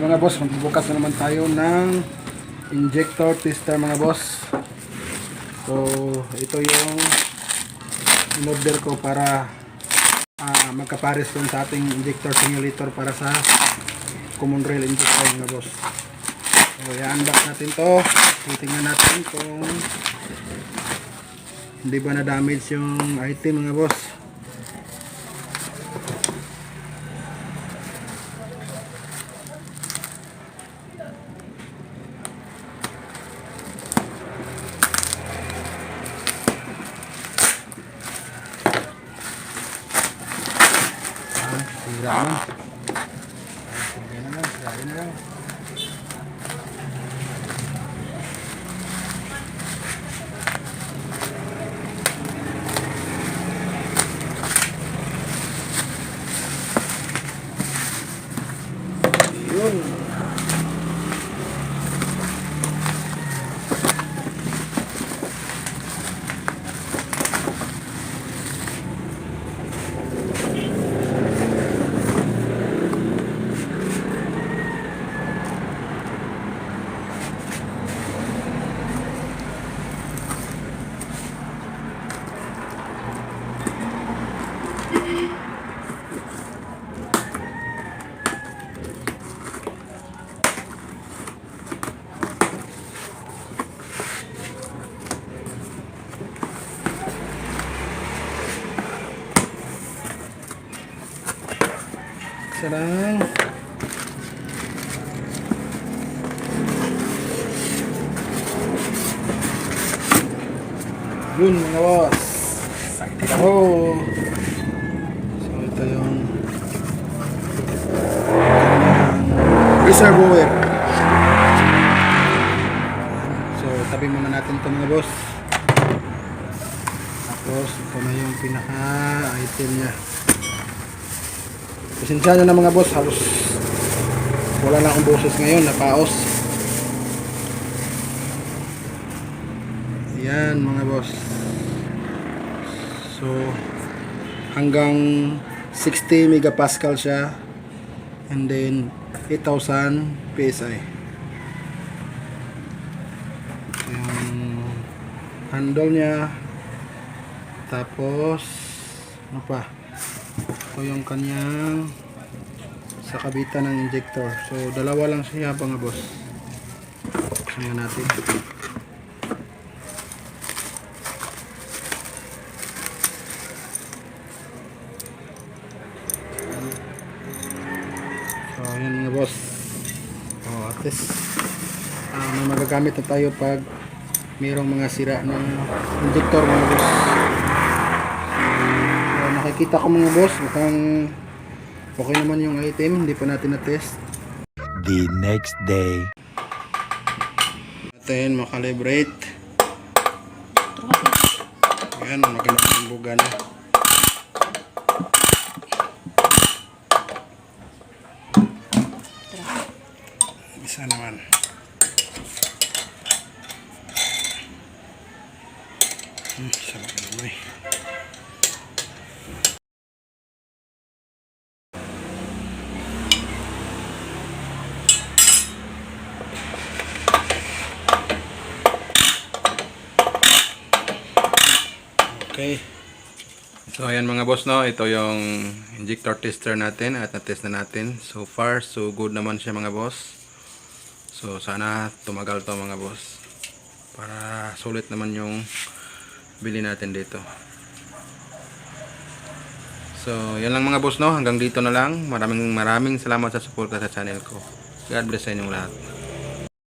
mga boss, magbubukas na naman tayo ng injector tester mga boss. So, ito yung in-order ko para ah, magkapares dun sa ating injector simulator para sa common rail injector mga boss. So, i-unbox natin to. Titingnan natin kung hindi ba na-damage yung item mga boss. Sira na. Ah, Sige na lang, sirain na lang. Yun. Isa lang. Yun mga boss. Sakit. So ito yung reservoir. So tabi muna natin ito mga boss. Tapos ito na yung pinaka item niya. Pasensya na mga boss, halos wala na akong boses ngayon, napaos. Yan mga boss. So, hanggang 60 megapascal siya and then 8,000 PSI. Yung handle niya tapos ano pa ito yung kanyang sa kabitan ng injector. So, dalawa lang siya mga boss. Buksan nga natin. So, ayan mga boss. Oh, at least may magagamit na tayo pag mayroong mga sira ng injector mga boss. Nakikita ko mga boss, mukhang okay naman yung item, hindi pa natin na-test. the next day. Natin makalibrate. Ayan, maganda ang buga na. Isa naman. Hmm, sama ka naman eh. Okay. So ayan mga boss no, ito yung injector tester natin at na-test na natin. So far so good naman siya mga boss. So sana tumagal to mga boss. Para sulit naman yung bili natin dito. So yan lang mga boss no, hanggang dito na lang. Maraming maraming salamat sa suporta sa channel ko. God bless sa inyong lahat.